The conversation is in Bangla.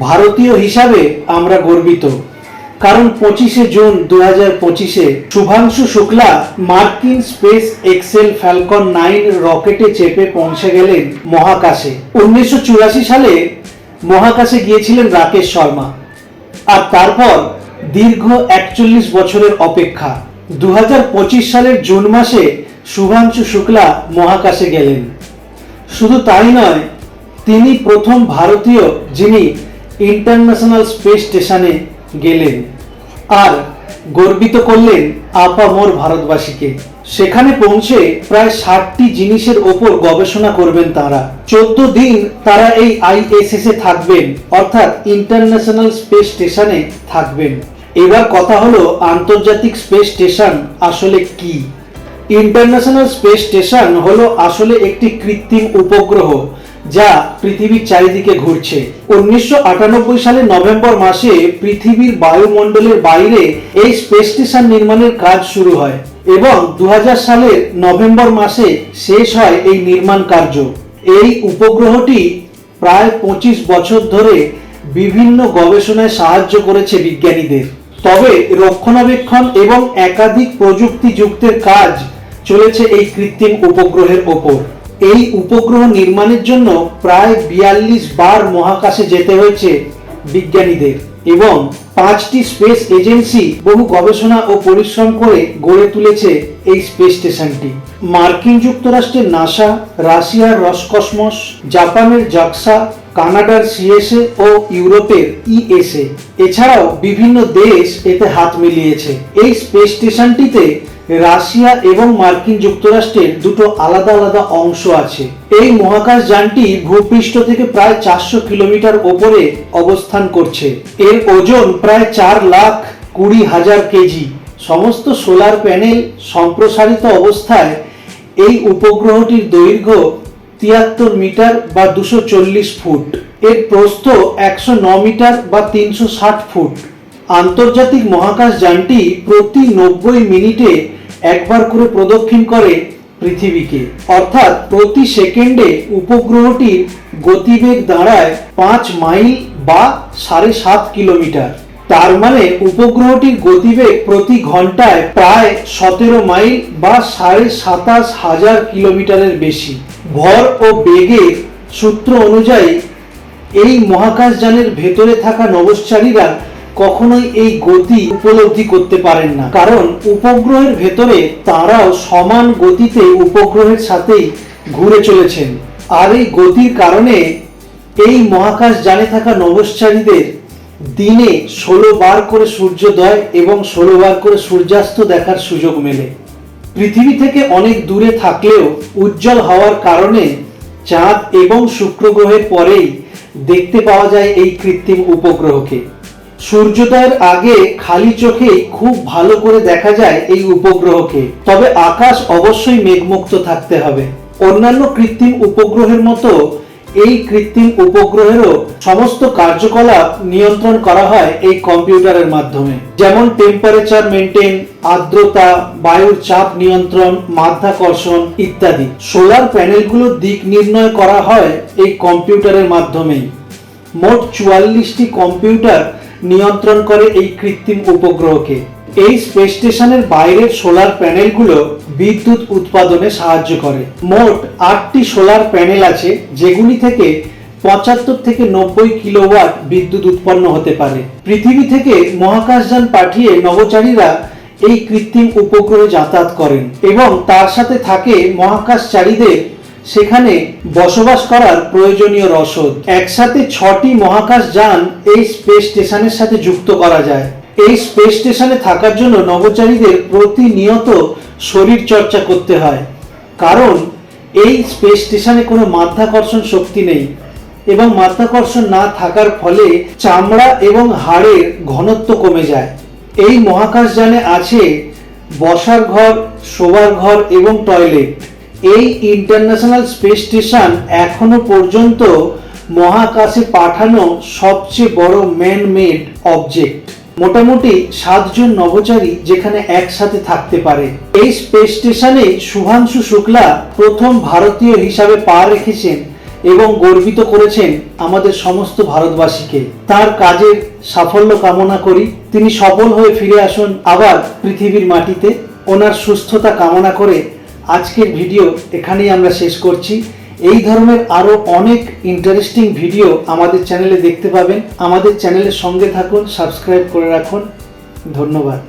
ভারতীয় হিসাবে আমরা গর্বিত। কারণ পঁচিশে জুন দু হাজার পঁচিশে শুভাংশু শুক্লা মার্কিন স্পেস এক্সেল ফ্যালকন নাইন রকেটে চেপে পৌঁছে গেলেন মহাকাশে। উনিশশো চুরাশি সালে মহাকাশে গিয়েছিলেন রাকেশ শর্মা। আর তারপর দীর্ঘ একচল্লিশ বছরের অপেক্ষা। দু হাজার পঁচিশ সালের জুন মাসে শুভাংশু শুক্লা মহাকাশে গেলেন। শুধু তাই নয়, তিনি প্রথম ভারতীয় যিনি ইন্টারন্যাশনাল স্পেস স্টেশনে গেলেন। আর গর্বিত করলেন আপামর ভারতবাসীকে। সেখানে পৌঁছে প্রায় ষাটটি জিনিসের ওপর গবেষণা করবেন তারা। চোদ্দ দিন তারা এই আইএসএস এ থাকবেন, অর্থাৎ ইন্টারন্যাশনাল স্পেস স্টেশনে থাকবেন। এবার কথা হলো আন্তর্জাতিক স্পেস স্টেশন আসলে কি? ইন্টারন্যাশনাল স্পেস স্টেশন হলো আসলে একটি কৃত্রিম উপগ্রহ যা পৃথিবীর চারিদিকে ঘুরছে। উনিশশো সালে নভেম্বর মাসে পৃথিবীর বায়ুমণ্ডলের বাইরে এই স্পেস স্টেশন নির্মাণের কাজ শুরু হয় এবং দু সালের নভেম্বর মাসে শেষ হয় এই নির্মাণ কার্য। এই উপগ্রহটি প্রায় পঁচিশ বছর ধরে বিভিন্ন গবেষণায় সাহায্য করেছে বিজ্ঞানীদের। তবে রক্ষণাবেক্ষণ এবং একাধিক প্রযুক্তি যুক্তের কাজ চলেছে এই কৃত্রিম উপগ্রহের ওপর। এই উপগ্রহ নির্মাণের জন্য প্রায় বিয়াল্লিশ বার মহাকাশে যেতে হয়েছে বিজ্ঞানীদের এবং পাঁচটি স্পেস এজেন্সি বহু গবেষণা ও পরিশ্রম করে গড়ে তুলেছে এই স্পেস স্টেশনটি। মার্কিন যুক্তরাষ্ট্রের নাসা, রাশিয়ার রসকসমস, জাপানের জাকসা কানাডার সিএসএ ও ইউরোপের ইএসএ। এছাড়াও বিভিন্ন দেশ এতে হাত মিলিয়েছে। এই স্পেস স্টেশনটিতে রাশিয়া এবং মার্কিন যুক্তরাষ্ট্রের দুটো আলাদা আলাদা অংশ আছে। এই মহাকাশ যানটি ভূপৃষ্ঠ থেকে প্রায় চারশো কিলোমিটার ওপরে অবস্থান করছে। এর ওজন প্রায় চার লাখ কুড়ি হাজার কেজি। সমস্ত সোলার প্যানেল সম্প্রসারিত অবস্থায় এই উপগ্রহটির দৈর্ঘ্য তিয়াত্তর মিটার বা দুশো চল্লিশ ফুট। এর প্রস্থ একশো ন মিটার বা তিনশো ষাট ফুট। আন্তর্জাতিক মহাকাশ যানটি প্রতি নব্বই মিনিটে একবার করে প্রদক্ষিণ করে পৃথিবীকে। অর্থাৎ প্রতি সেকেন্ডে উপগ্রহটির গতিবেগ দাঁড়ায় পাঁচ মাইল বা সাড়ে সাত কিলোমিটার। তার মানে উপগ্রহটির গতিবেগ প্রতি ঘন্টায় প্রায় সতেরো মাইল বা সাড়ে সাতাশ হাজার কিলোমিটারের বেশি। ভর ও বেগে সূত্র অনুযায়ী, এই মহাকাশযানের ভেতরে থাকা নভশ্চারীরা কখনোই এই গতি উপলব্ধি করতে পারেন না। কারণ উপগ্রহের ভেতরে তারাও সমান গতিতে উপগ্রহের সাথেই ঘুরে চলেছেন। আর এই গতির কারণে এই মহাকাশ জানে থাকা নভশ্চারীদের দিনে ষোলো বার করে সূর্যোদয় এবং ষোলো বার করে সূর্যাস্ত দেখার সুযোগ মেলে। পৃথিবী থেকে অনেক দূরে থাকলেও উজ্জ্বল হওয়ার কারণে চাঁদ এবং শুক্র গ্রহের পরেই দেখতে পাওয়া যায় এই কৃত্রিম উপগ্রহকে। সূর্যোদয়ের আগে খালি চোখে খুব ভালো করে দেখা যায় এই উপগ্রহকে। তবে আকাশ অবশ্যই মেঘমুক্ত থাকতে হবে। অন্যান্য কৃত্রিম উপগ্রহের মতো এই কৃত্রিম উপগ্রহেরও সমস্ত কার্যকলাপ নিয়ন্ত্রণ করা হয় এই কম্পিউটারের মাধ্যমে। যেমন টেম্পারেচার মেনটেন আর্দ্রতা, বায়ুর চাপ নিয়ন্ত্রণ, মাধ্যাকর্ষণ ইত্যাদি। সোলার প্যানেলগুলোর দিক নির্ণয় করা হয় এই কম্পিউটারের মাধ্যমেই। মোট চুয়াল্লিশটি কম্পিউটার নিয়ন্ত্রণ করে এই কৃত্রিম উপগ্রহকে। এই স্পেস স্টেশনের বাইরের সোলার প্যানেলগুলো বিদ্যুৎ উৎপাদনে সাহায্য করে। মোট আটটি সোলার প্যানেল আছে, যেগুলি থেকে পঁচাত্তর থেকে নব্বই কিলোওয়াট বিদ্যুৎ উৎপন্ন হতে পারে। পৃথিবী থেকে মহাকাশযান পাঠিয়ে নভোচারীরা এই কৃত্রিম উপগ্রহে যাতায়াত করেন এবং তার সাথে থাকে মহাকাশচারীদের সেখানে বসবাস করার প্রয়োজনীয় রসদ। একসাথে ছটি মহাকাশ যান এই স্পেস স্টেশনের সাথে যুক্ত করা যায়। এই স্পেস স্টেশনে থাকার জন্য নভোচারীদের প্রতিনিয়ত শরীর চর্চা করতে হয়। কারণ এই স্পেস স্টেশনে কোনো মাধ্যাকর্ষণ শক্তি নেই এবং মাধ্যাকর্ষণ না থাকার ফলে চামড়া এবং হাড়ের ঘনত্ব কমে যায়। এই মহাকাশ মহাকাশযানে আছে বসার ঘর, শোবার ঘর এবং টয়লেট। এই ইন্টারন্যাশনাল স্পেস স্টেশন এখনও পর্যন্ত মহাকাশে পাঠানো সবচেয়ে বড় ম্যান মেড অবজেক্ট মোটামুটি সাতজন নভোচারী যেখানে একসাথে থাকতে পারে। এই স্পেস স্টেশনে শুভাংশু শুক্লা প্রথম ভারতীয় হিসাবে পা রেখেছেন এবং গর্বিত করেছেন আমাদের সমস্ত ভারতবাসীকে। তার কাজের সাফল্য কামনা করি। তিনি সফল হয়ে ফিরে আসুন আবার পৃথিবীর মাটিতে। ওনার সুস্থতা কামনা করে আজকের ভিডিও এখানেই আমরা শেষ করছি। এই ধরনের আরও অনেক ইন্টারেস্টিং ভিডিও আমাদের চ্যানেলে দেখতে পাবেন। আমাদের চ্যানেলের সঙ্গে থাকুন সাবস্ক্রাইব করে রাখুন। ধন্যবাদ।